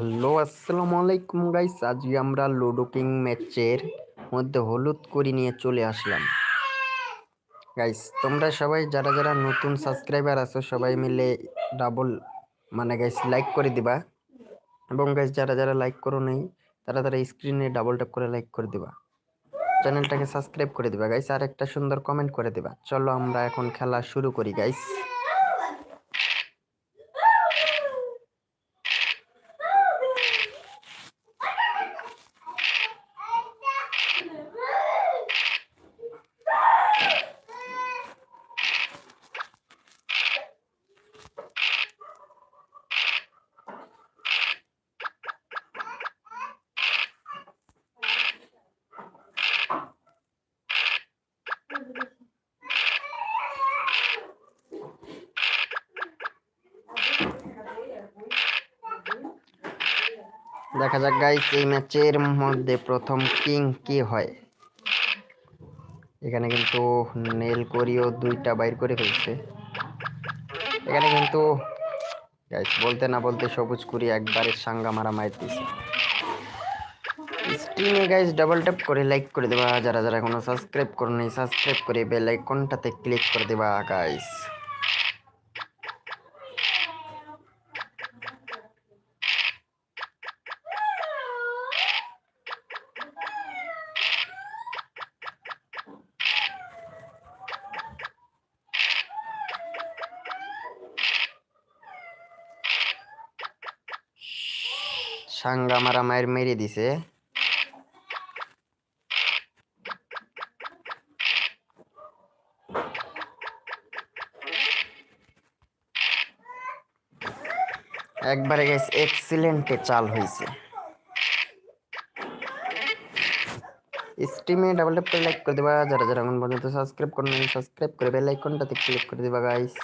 Hello, আসসালামু আলাইকুম guys. আজকে আমরা লুডো কিং ম্যাচের মধ্যে হলুদ করি নিয়ে চলে আসলাম। গাইস, তোমরা সবাই যারা যারা নতুন সাবস্ক্রাইবার আছো, সবাই মিলে ডাবল মানে গাইস লাইক করে দিবা। এবং গাইস, যারা যারা লাইক করো নেই, তারা তারা স্ক্রিনে ডাবল ট্যাপ করে লাইক করে দিবা। চ্যানেলটাকে সাবস্ক্রাইব করে দিবা। গাইস আর একটা সুন্দর কমেন্ট করে দিবা। চলো আমরা এখন খেলা শুরু করি, গাইস দেখা যাক গাইস এই ম্যাচের মধ্যে প্রথম কিং কি হয়? এখানে কিন্তু নেল করিও দুইটা বাইর করে ফেলছে। এখানে কিন্তু গাইস বলতে না বলতে সবুজ করি একবারে সাঙ্গা মারা দিছে। স্ক্রিনে গাইস ডাবল ট্যাপ করে লাইক করে দেবা। যারা যারা এখনও সাবস্ক্রাইব করো নাই সাবস্ক্রাইব করে বেল আইকনটাতে ক্লিক করে দেবা গাইস সাঙ্গা মারা মায়ের মেরে দিছে। একবারে গেছ এক্সিলেন্টে চাল হয়েছে স্ট্রিমে ডাবল ট্যাপ করে লাইক করে দেবা। যারা যারা এখন পর্যন্ত সাবস্ক্রাইব করেন সাবস্ক্রাইব করে বেল আইকনটাতে ক্লিক করে দেবা গাইস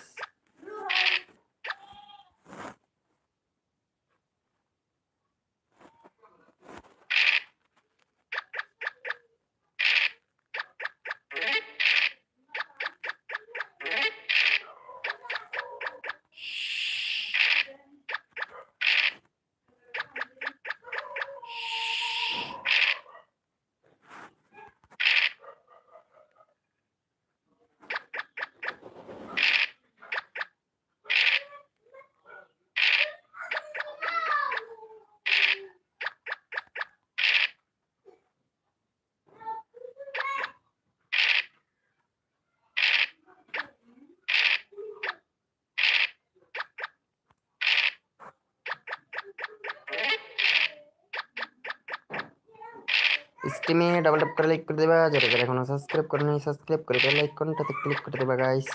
স্ট্রিমে ডাবল ট্যাপ করে লাইক করে দেবা। যারা যারা এখনও সাবস্ক্রাইব করে নাই সাবস্ক্রাইব করে বেল আইকনটাতে ক্লিক করে দেবা গাইস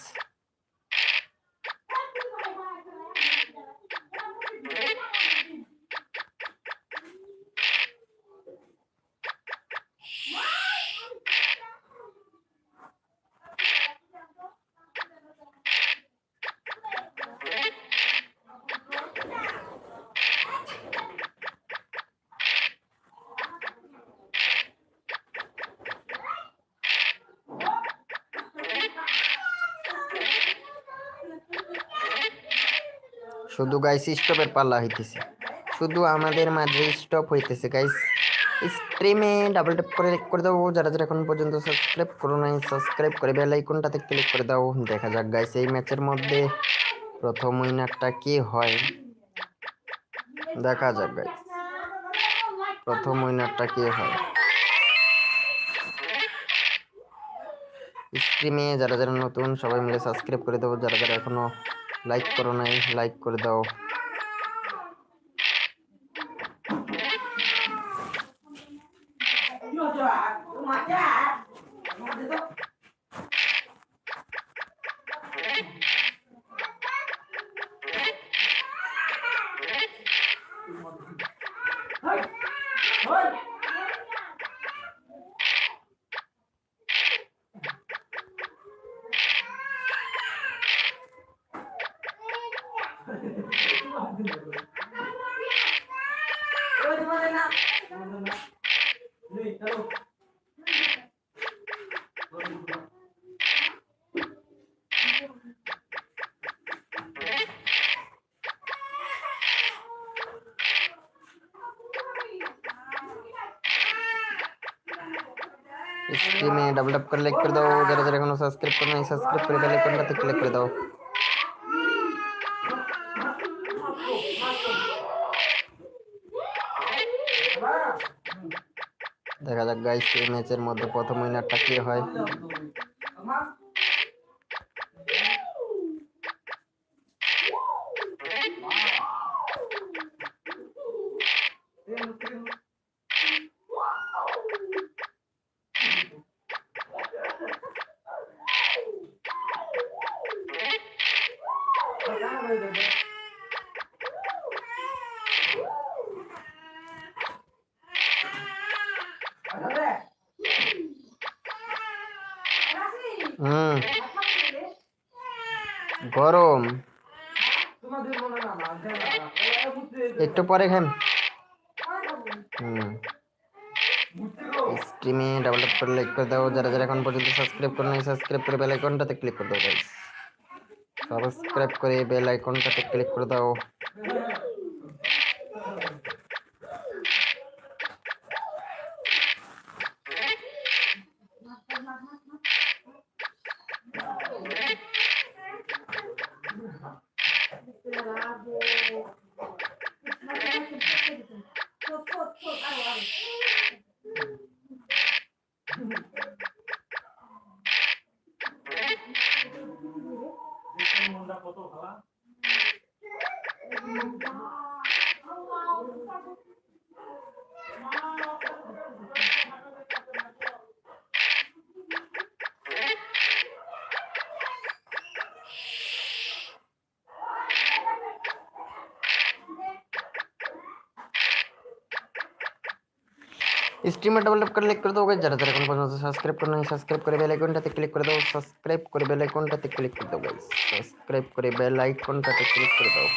শুধু গাইস স্টপের পাল্লা হইতেছে। শুধু আমাদের মাঝে স্টপ হইতেছে গাইস স্ট্রিমে ডাবল ট্যাপ করে করে দাও, যারা যারা এখন পর্যন্ত সাবস্ক্রাইব করো নাই সাবস্ক্রাইব করে বেল আইকনটাতে ক্লিক করে দাও। দেখা যাক গাইস এই ম্যাচের মধ্যে প্রথম উইনারটা কি হয়? দেখা যাক গাইস প্রথম উইনারটা কি হয়? স্ট্রিমে যারা যারা নতুন, সবাই মিলে সাবস্ক্রাইব করে দাও। যারা যারা এখনও লাইক করো নাই লাইক করে দাও। ডাবল ট্যাপ করে লাইক করে দাও। যারা যারা এখনও সাবস্ক্রাইব করে নাই সাবস্ক্রাইব করে বেল আইকনটাতে ক্লিক করে দাও। দেখা যাক গাইস এই ম্যাচের মধ্যে প্রথম উইনারটা কে হয় হুম গরম একটু পরে খান হুম। স্ক্রিনে ডাবল ট্যাপ করে লাইক করে দাও। যারা যারা এখন পর্যন্ত সাবস্ক্রাইব করে নাই সাবস্ক্রাইব করে বেল আইকনটাতে ক্লিক করে দাও গাইস সাবস্ক্রাইব করে বেল আইকনটাতে ক্লিক করে দাও। স্ট্রিমে ডাবল ট্যাপ করে করে দাও guys, যারা যারা এখন পর্যন্ত সাবস্ক্রাইব করে নাই সাবস্ক্রাইব করে বেল আইকনটাতে ক্লিক করে দাও সাবস্ক্রাইব করে বেল আইকনটাতে ক্লিক করে গাইস সাবস্ক্রাইব করে বেল আইকনটাতে ক্লিক করে দাও।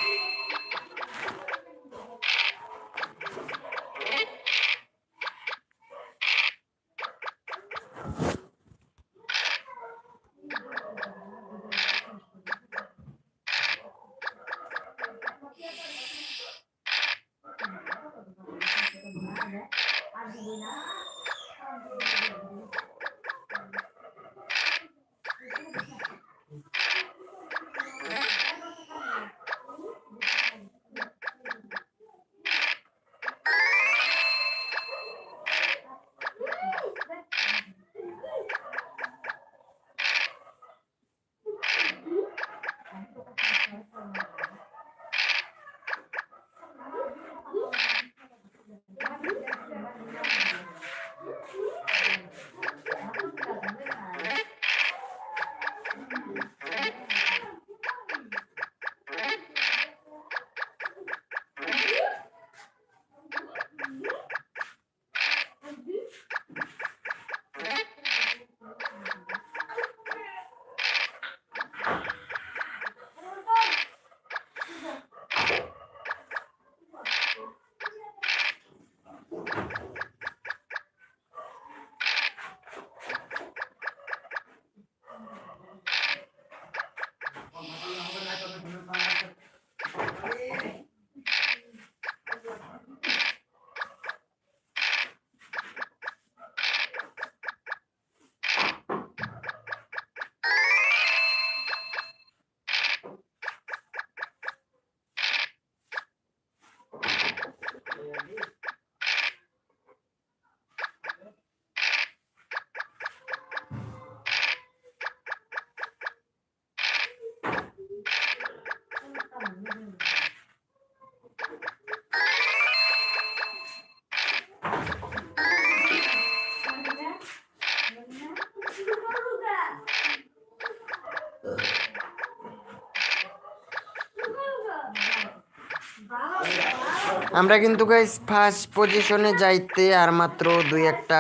আমরা কিন্তু গাইস ফার্স্ট পজিশনে যাইতে আর মাত্র দুই একটা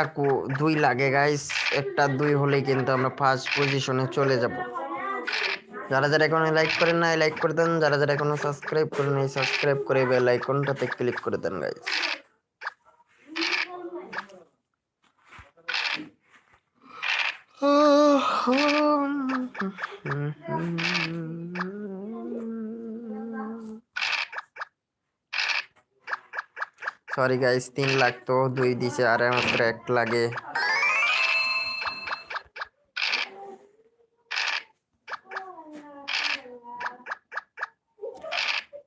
দুই লাগে গাইস একটা, দুই হলেই কিন্তু আমরা ফার্স্ট পজিশনে চলে যাব। যারা যারা এখনও লাইক করেন না লাইক করে দেন। যারা যারা এখনও সাবস্ক্রাইব করেন নাই সাবস্ক্রাইব করে বেল আইকনটাতে ক্লিক করে দেন গাইস সরি গাইস তিন লাখ তো দুই দিছে, আর আমার এক লাগে।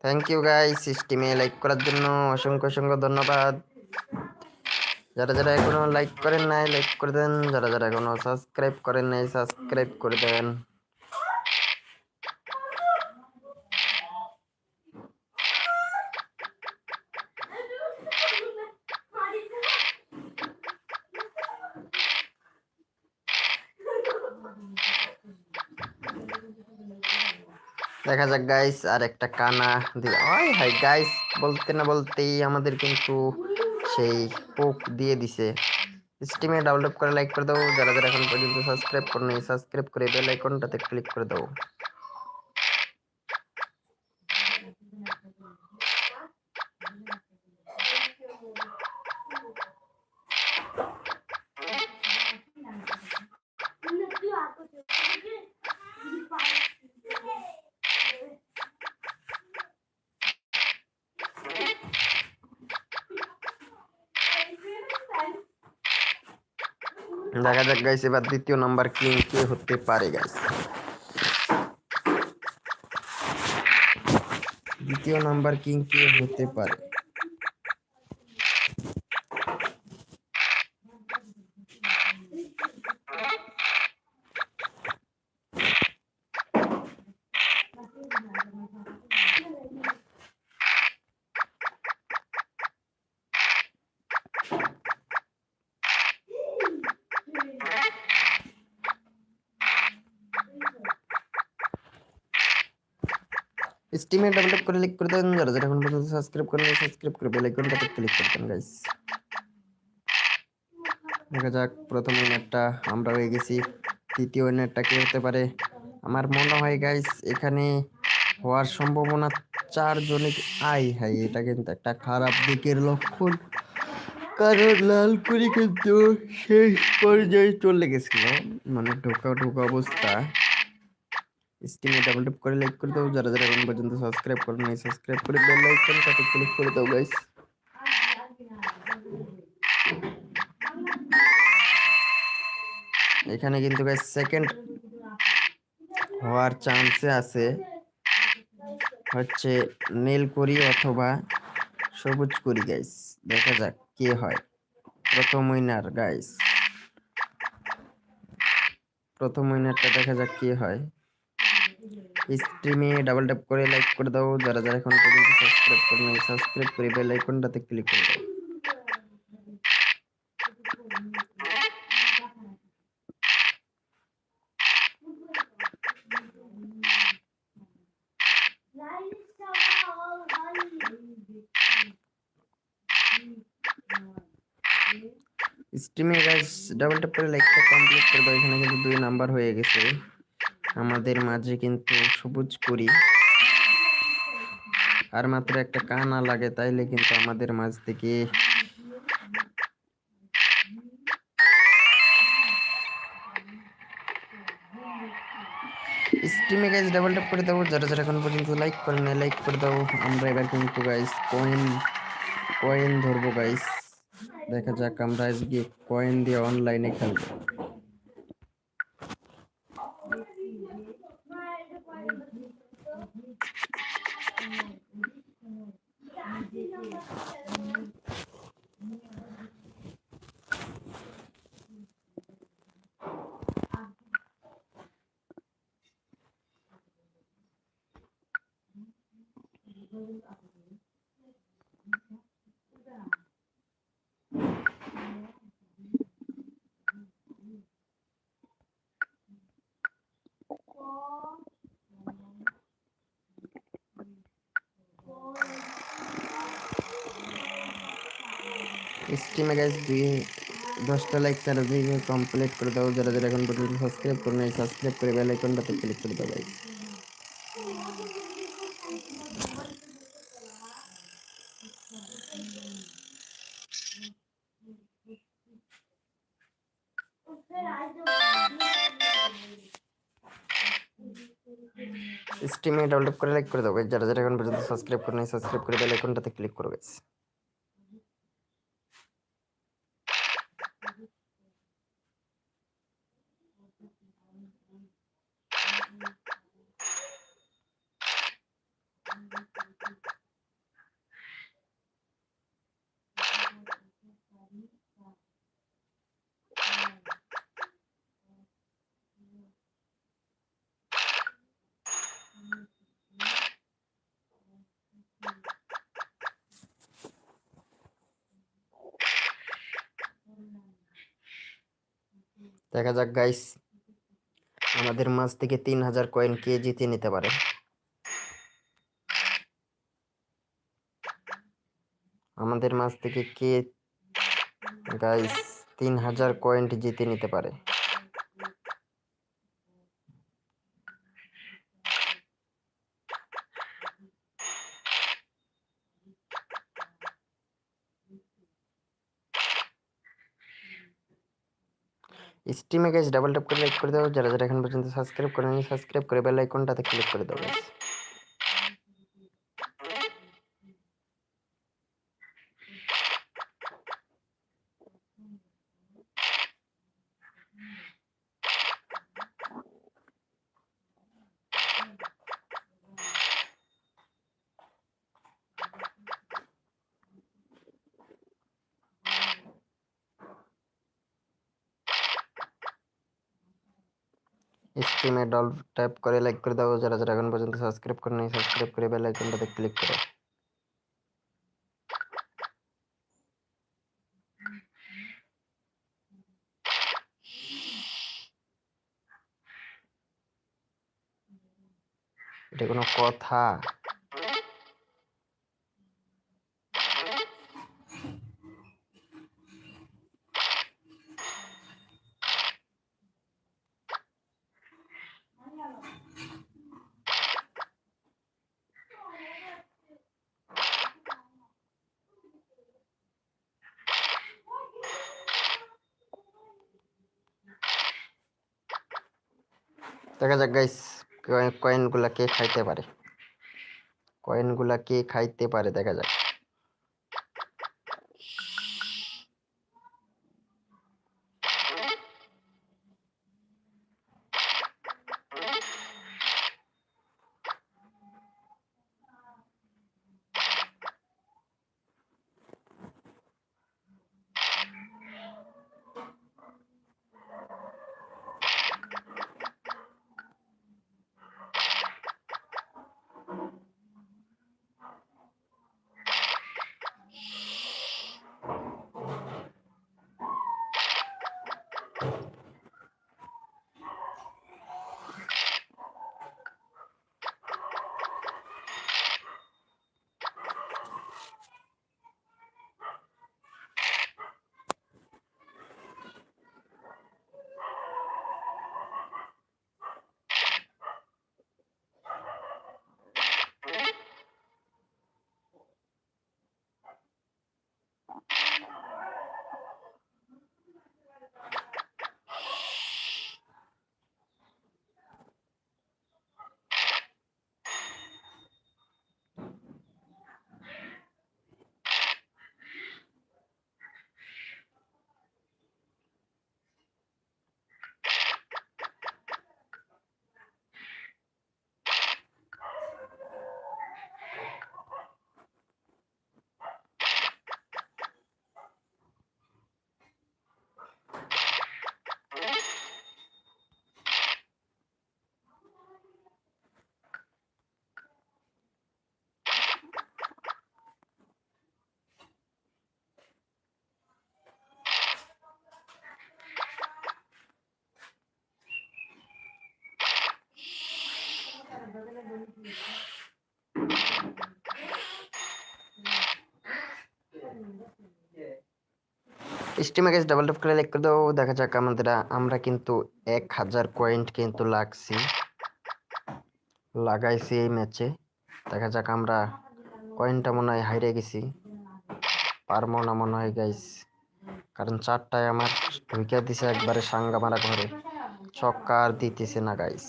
থ্যাংক ইউ গাইস সিস্টেমে লাইক করার জন্য অসংখ্য অসংখ্য ধন্যবাদ। যারা যারা এখনও লাইক করেন নাই লাইক করে দেন। যারা যারা এখনও সাবস্ক্রাইব করেন নাই সাবস্ক্রাইব করে দেন। দেখা যাক গাইস আর একটা কানা দিয়ে ওই হাই গাইস বলতে না বলতেই আমাদের কিন্তু সেই পোক দিয়ে দিছে। স্টিমে ডাউনলোড করে লাইক করে দাও। যারা যারা এখন পর্যন্ত সাবস্ক্রাইব করে নেই সাবস্ক্রাইব করে বেল আইকনটাতে ক্লিক করে দাও। দেখা যাক গাইস এবার দ্বিতীয় নাম্বার কিং কে হতে পারে গাইস দ্বিতীয় নাম্বার কিং কে হতে পারে? স্টিমে ডাবল ট্যাপ করে ক্লিক করে দেন যারা যারা এখন পর্যন্ত সাবস্ক্রাইব করেন সাবস্ক্রাইব করে বেল আইকনটাতে ক্লিক করে দেন গাইস দেখা যাক, প্রথম উইনারটা আমরা হয়ে গেছি। তৃতীয় উইনারটা কে হতে পারে? আমার মনে হয় গাইস এখানে হওয়ার সম্ভাবনা চারজনে আই হাই এটা কিন্তু একটা খারাপ দিকের লক্ষণ। কারণ লাল করে কিন্তু শেষ পর্যায়ে চলে গেছিল। মানে ঢোকা ঢোকা অবস্থা। স্ক্রিনে ডাবল ট্যাপ করে লাইক করে দাও। যারা যারা এখন পর্যন্ত সাবস্ক্রাইব করে নাই সাবস্ক্রাইব করে বেল আইকনটাতে ক্লিক করে দাও গাইস এখানে কিন্তু গাইস সেকেন্ড হওয়ার চান্সে আছে হচ্ছে নীল করি অথবা সবুজ করি গাইস দেখা যাক কে হয়। প্রথম উইনার গাইস প্রথম উইনারটা দেখা যাক কে হয়। স্ট্রিমে ডাবল ট্যাপ করে লাইক করে দাও। যারা যারা এখন পর্যন্ত সাবস্ক্রাইব করে সাবস্ক্রাইব করে বেল আইকনটাতে ক্লিক করে দাও। স্ট্রিমে গাইস ডাবল ট্যাপ করে লাইকটা কমপ্লিট করে দাও। এখানে কিন্তু দুই নাম্বার হয়ে গেছে। আমাদের মাঝে কিন্তু সবুজ করি। আর মাত্র একটা কানা লাগে, তাইলে কিন্তু আমাদের মাঝ থেকে স্ট্রিমে গাইজ ডাবল ট্যাপ করে দাও, যারা যারা এখন পর্যন্ত লাইক করে না লাইক করে দাও। আমরা এবার কিন্তু গাইস কয়েন কয়েন ধরবো গাইস দেখা যাক আমরা আজকে কয়েন দিয়ে অনলাইনে খেলব। স্ট্রিমে গাইস দুই দশটা লাইক তারা দুই কমপ্লিট করে দাও যারা যারা এখন পর্যন্ত সাবস্ক্রাইব করে নাই সাবস্ক্রাইব করে বেল আইকনটাতে ক্লিক করে দাও স্ট্রিমে ডেভেলপ করে লাইক করে দাও। যারা যারা এখন পর্যন্ত সাবস্ক্রাইব করে নাই সাবস্ক্রাইব করে বেল আইকনটাতে ক্লিক করো গাইস দেখা যাক গাইস আমাদের মাছ থেকে তিন হাজার কয়েন কে জিতে নিতে পারে। আমাদের মাছ থেকে কে গাইস তিন হাজার কয়েন্ট জিতে নিতে পারে। স্টিমে গাইস ডাবল ট্যাপ করে লাইক করে দাও। যারা যারা এখন পর্যন্ত সাবস্ক্রাইব করেনি সাবস্ক্রাইব করে বেল আইকনটাতে ক্লিক করে দাও গাইস স্ক্রিনে ডল ট্যাপ করে লাইক করে দাও। যারা যারা এখন পর্যন্ত সাবস্ক্রাইব করে নেই সাবস্ক্রাইব করে বেল আইকনটাতে ক্লিক করো। এটা কোনো কথা। দেখা যাক গাইস কয়েনগুলা কে খাইতে পারে? কয়েনগুলা কে খাইতে পারে? দেখা যাক। স্টিমে গেছে ডাবল ট্যাপ করে লাইক করে দাও দেখা যাক আমাদের, আমরা কিন্তু এক হাজার পয়েন্ট কিন্তু লাগছি। লাগাইছি এই ম্যাচে দেখা যাক আমরা কয়েনটা মনে হয় হাইরে গেছি। পারব না মনে হয় গাইস কারণ চারটায় আমার ঢুকে দিছে একবারে সাঙ্গা মারা ঘরে। ছক্কা আর দিতেছে না গাইস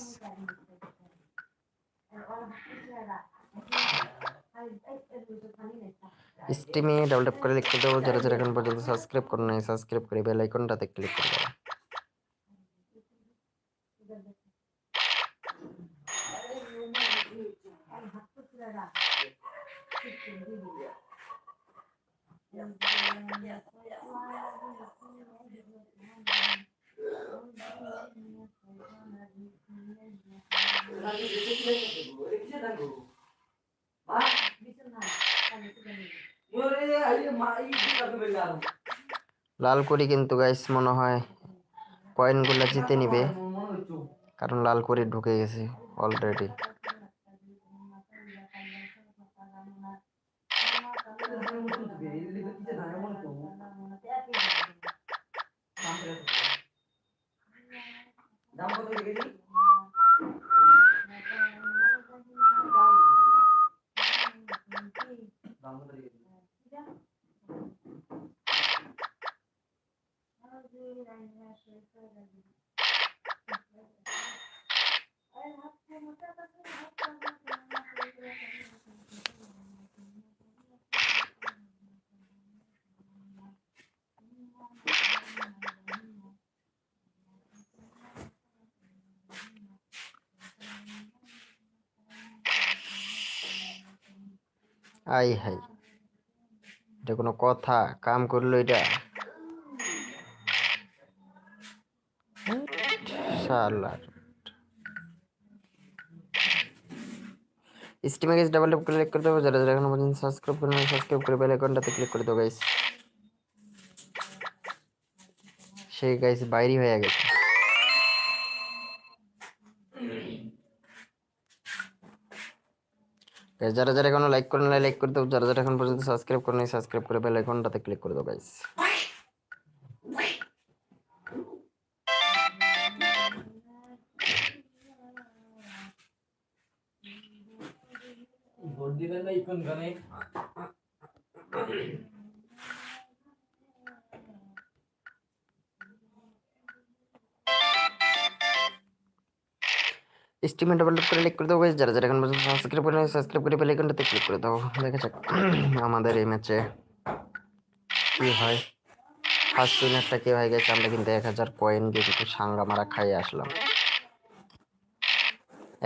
স্টিমে ডেভেলপ করে দেখতে দেবো যারা যারা এখন পর্যন্ত সাবস্ক্রাইব করে নাই সাবস্ক্রাইব করে বেল আইকনটাতে ক্লিক করে লাল করি কিন্তু গাইস মনে হয় কয়েনগুলো জিতে নিবে। কারণ লাল করে ঢুকে গেছে অলরেডি আই হাই এটা কোনো কথা কাম করল এটা শালার স্টিমে গেছে ডাবল ট্যাপ ক্লিক করে দেবো, যারা যারা এখনও পর্যন্ত সাবস্ক্রাইব করে সাবস্ক্রাইব করে বেল আইকনটাতে ক্লিক করে দেবো গাইস সেই গাইস বাইরে হয়ে গেছে। যারা যারা এখনও লাইক করেন লাইক করে দেবো যারা যারা এখন পর্যন্ত সাবস্ক্রাইব করেন সাবস্ক্রাইব করে বেল আইকনটাতে ক্লিক করে দেবো গাইস দিবেন না ইকন গানে স্টিমে ডাবল করে ক্লিক করে দেবো যারা যারা এখন পর্যন্ত সাবস্ক্রাইব করেন সাবস্ক্রাইব করে বেল আইকনটাতে ক্লিক করে দাও। দেখা যাক আমাদের এই ম্যাচে কি হয়। ফার্স্ট উইনারটা কি হয়ে গেছে? আমরা কিন্তু এক হাজার কয়েন দিয়ে কিন্তু সাঙ্গা মারা খাইয়ে আসলাম।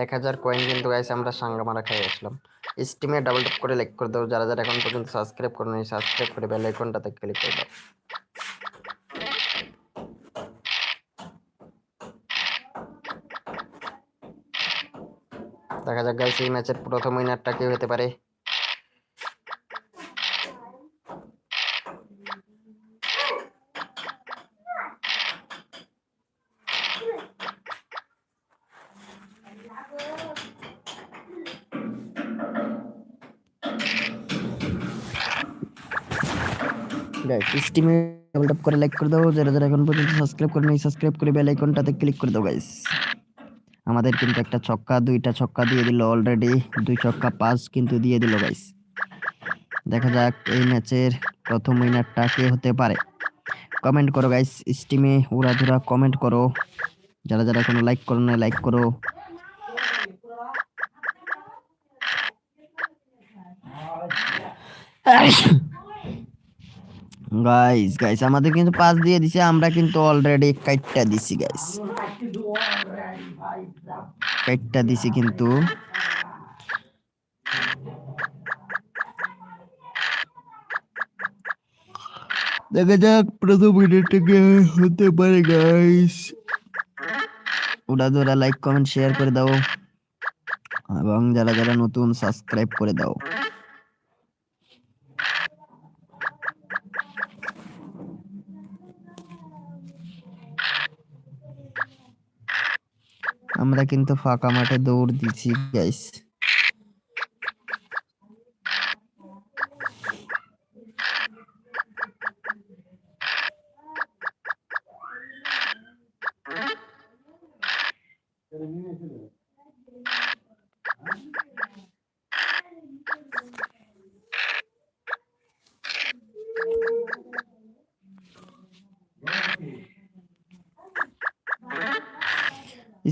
এক হাজার কয়েন কিন্তু গাইছে আমরা সাঙ্গা মারা খাইয়ে আসলাম। স্টিমে ডাবল ট্যাপ করে লাইক করে দাও। যারা যারা এখন পর্যন্ত সাবস্ক্রাইব করেন সাবস্ক্রাইব করে বেল আইকনটাতে ক্লিক করে দাও। দেখা যাক গাইস এই ম্যাচের প্রথম উইনারটা কে হতে পারে? স্টিমে লাইক করে দাও। যারা যারা এখন পর্যন্ত সাবস্ক্রাইব সাবস্ক্রাইব করে বেল আইকনটাতে ক্লিক করে আমাদের কিন্তু একটা ছক্কা, দুইটা ছক্কা দিয়ে দিল অলরেডি দুই ছক্কা পাঁচ কিন্তু দিয়ে দিল গাইস দেখা যাক এই ম্যাচের প্রথম উইনারটা কে হতে পারে। কমেন্ট করো গাইস স্টিমে উড়াধুরা কমেন্ট করো। যারা যারা কোনো লাইক করো না লাইক করো। গাইস গাইস আমাদের কিন্তু পাস দিয়ে দিছে আমরা কিন্তু অলরেডি কাইটটা দিছি গাইস কাইটটা দিছি কিন্তু। দেখা যাক প্রথম মিনিটটা হতে পারে গাইস ওরা ধরা লাইক কমেন্ট শেয়ার করে দাও। এবং যারা যারা নতুন সাবস্ক্রাইব করে দাও। আমরা কিন্তু ফাঁকা মাঠে দৌড় দিছি গাইস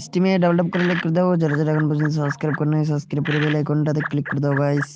স্টিমে ডেভেলপ করে লাইক করে দাও। যারা যারা এখন পর্যন্ত সাবস্ক্রাইব করে নাই সাবস্ক্রাইব করে বেল করে দাও গাইস